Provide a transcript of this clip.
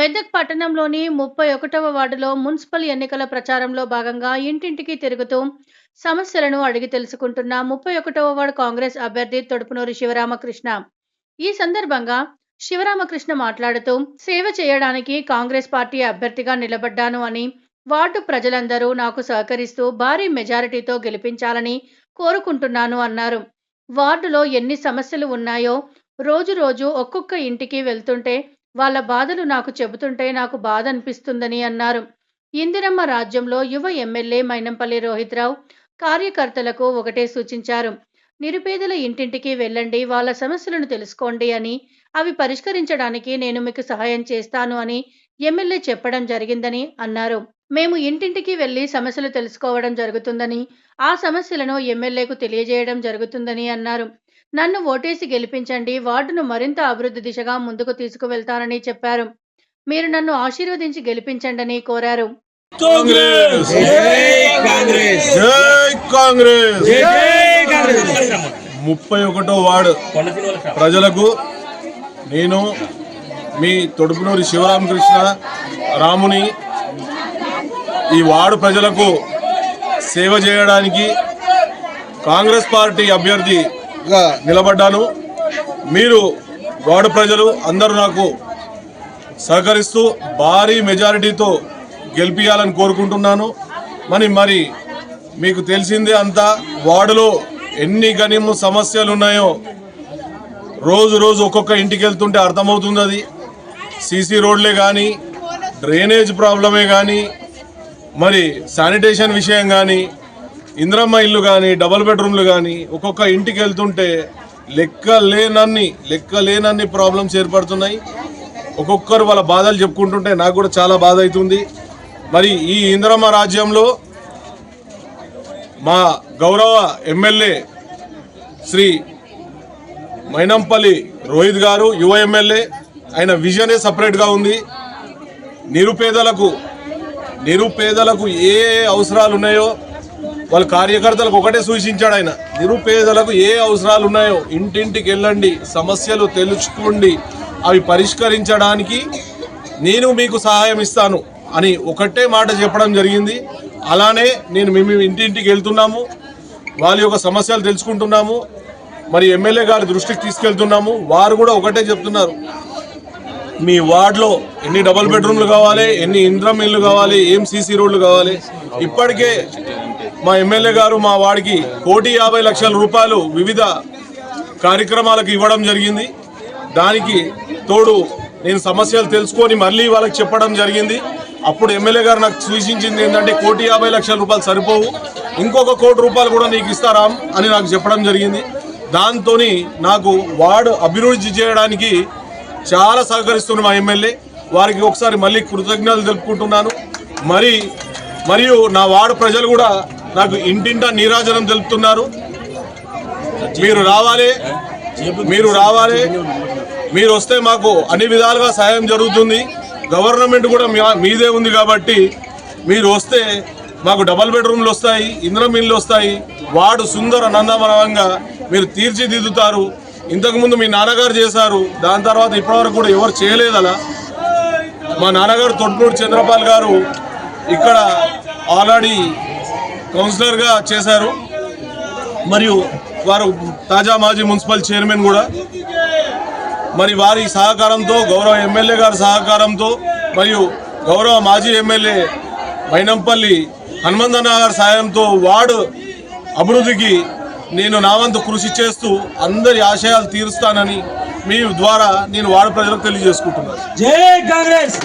మెదక్ పట్టణంలోని ముప్పై ఒకటవ వార్డులో మున్సిపల్ ఎన్నికల ప్రచారంలో భాగంగా ఇంటింటికి తిరుగుతూ సమస్యలను అడిగి తెలుసుకుంటున్న ముప్పై ఒకటవ వార్డు కాంగ్రెస్ అభ్యర్థి తొడుపునూరి శివరామకృష్ణ. ఈ సందర్భంగా శివరామకృష్ణ మాట్లాడుతూ సేవ చేయడానికి కాంగ్రెస్ పార్టీ అభ్యర్థిగా నిలబడ్డాను అని వార్డు ప్రజలందరూ నాకు సహకరిస్తూ భారీ మెజారిటీతో గెలిపించాలని కోరుకుంటున్నాను అన్నారు. వార్డులో ఎన్ని సమస్యలు ఉన్నాయో రోజు రోజు ఒక్కొక్క ఇంటికి వెళ్తుంటే వాళ్ళ బాధలు నాకు చెబుతుంటే నాకు బాధ అనిపిస్తుందని అన్నారు. ఇందిరమ్మ రాజ్యంలో యువ ఎమ్మెల్యే మైనంపల్లి రోహిత్రావు కార్యకర్తలకు ఒకటే సూచించారు. నిరుపేదల ఇంటింటికి వెళ్ళండి వాళ్ళ సమస్యలను తెలుసుకోండి అని అవి పరిష్కరించడానికి నేను మీకు సహాయం చేస్తాను అని ఎమ్మెల్యే చెప్పడం జరిగిందని అన్నారు. మేము ఇంటింటికి వెళ్ళి సమస్యలు తెలుసుకోవడం జరుగుతుందని ఆ సమస్యలను ఎమ్మెల్యేకు తెలియజేయడం జరుగుతుందని అన్నారు. నన్ను ఓటేసి గెలిపించండి వార్డును మరింత అభివృద్ధి దిశగా ముందుకు తీసుకువెళ్తానని చెప్పారు. మీరు నన్ను ఆశీర్వదించి గెలిపించండి కోరారు. కాంగ్రెస్! జై కాంగ్రెస్! జై కాంగ్రెస్! జై కాంగ్రెస్! ముప్పై ఒకటో వార్డు. ప్రజలకు నేను మీ తొడుపునూరి శివరామకృష్ణ రాముని ఈ వార్డు ప్రజలకు సేవ చేయడానికి కాంగ్రెస్ పార్టీ అభ్యర్థిగా నిలబడ్డాను. మీరు వార్డు ప్రజలు అందరూ నాకు సహకరిస్తూ భారీ మెజారిటీతో గెలిపించాలని కోరుకుంటున్నాను. మరి మరి మీకు తెలిసిందే అంతా వార్డులో ఎన్ని గనిము సమస్యలు ఉన్నాయో రోజు రోజు ఒక్కొక్క ఇంటికి వెళ్తుంటే అర్థమవుతుంది అది. సీసీ రోడ్లే కానీ డ్రైనేజ్ ప్రాబ్లమే కానీ మరి శానిటేషన్ విషయం కానీ ఇంద్రమ్మ ఇల్లు కానీ డబుల్ బెడ్రూమ్లు కానీ ఒక్కొక్క ఇంటికి వెళ్తుంటే లెక్క లేనన్ని లెక్క లేనన్ని ప్రాబ్లమ్స్ ఏర్పడుతున్నాయి. ఒక్కొక్కరు వాళ్ళ బాధలు చెప్పుకుంటుంటే నాకు కూడా చాలా బాధ అవుతుంది. మరి ఈ ఇంద్రమ్మ రాజ్యంలో మా గౌరవ ఎమ్మెల్యే శ్రీ మైనంపల్లి రోహిత్ గారు యువ ఎమ్మెల్యే ఆయన విజనే సపరేట్గా ఉంది. నిరుపేదలకు నిరుపేదలకు ఏ ఏ అవసరాలు ఉన్నాయో వాళ్ళ కార్యకర్తలకు ఒకటే సూచించాడు ఆయన. నిరుపేదలకు ఏ అవసరాలు ఉన్నాయో ఇంటింటికి వెళ్ళండి సమస్యలు తెలుసుకోండి అవి పరిష్కరించడానికి నేను మీకు సహాయం ఇస్తాను అని ఒకటే మాట చెప్పడం జరిగింది. అలానే నేను మేము ఇంటింటికి వెళ్తున్నాము వాళ్ళ యొక్క సమస్యలు తెలుసుకుంటున్నాము మరి ఎమ్మెల్యే గారి దృష్టికి తీసుకెళ్తున్నాము. వారు కూడా ఒకటే చెప్తున్నారు. మీ వార్డులో ఎన్ని డబుల్ బెడ్రూమ్లు కావాలి ఎన్ని ఇంద్రం ఇల్లు కావాలి ఏం సీసీ రోడ్లు కావాలి. ఇప్పటికే మా ఎమ్మెల్యే గారు మా వాడికి కోటి యాభై లక్షల రూపాయలు వివిధ కార్యక్రమాలకు ఇవ్వడం జరిగింది. దానికి తోడు నేను సమస్యలు తెలుసుకొని మళ్ళీ వాళ్ళకి చెప్పడం జరిగింది. అప్పుడు ఎమ్మెల్యే గారు నాకు సూచించింది ఏంటంటే కోటి యాభై లక్షల రూపాయలు సరిపోవు. ఇంకొక కోటి రూపాయలు కూడా నీకు ఇస్తారా అని నాకు చెప్పడం జరిగింది. దాంతో నాకు వార్డు అభివృద్ధి చేయడానికి చాలా సహకరిస్తున్న మా ఎమ్మెల్యే. వారికి ఒకసారి మళ్ళీ కృతజ్ఞతలు తెలుపుకుంటున్నాను. మరి మరియు నా వార్డు ప్రజలు కూడా నాకు ఇంటింటా నీరాజనం తెలుపుతున్నారు. మీరు రావాలి. మీరు రావాలి. మీరు వస్తే మాకు అన్ని విధాలుగా సహాయం జరుగుతుంది. గవర్నమెంట్ కూడా మీదే ఉంది కాబట్టి మీరు వస్తే మాకు డబల్ బెడ్రూమ్లు వస్తాయి ఇంద్రం ఇల్లు వస్తాయి. వాడు సుందర నందమనంగా మీరు తీర్చిదిద్దుతారు. ఇంతకుముందు మీ నాన్నగారు చేశారు. దాని తర్వాత ఇప్పటివరకు కూడా ఎవరు చేయలేదు అలా మా నాన్నగారు తొట్నూరు చంద్రపాల్ గారు ఇక్కడ ఆల్రెడీ కౌన్సిలర్గా చేశారు. మరియు వారు తాజా మాజీ మున్సిపల్ చైర్మన్ కూడా. మరి వారి సహకారంతో గౌరవ ఎమ్మెల్యే గారి సహకారంతో మరియు గౌరవ మాజీ ఎమ్మెల్యే మైనంపల్లి హనుమంతన్న గారి సాయంతో వార్డు అభివృద్ధికి నేను నా వంతు కృషి చేస్తూ అందరి ఆశయాలు తీరుస్తానని మీ ద్వారా నేను వార్డు ప్రజలకు తెలియజేసుకుంటున్నాను. జై కాంగ్రెస్!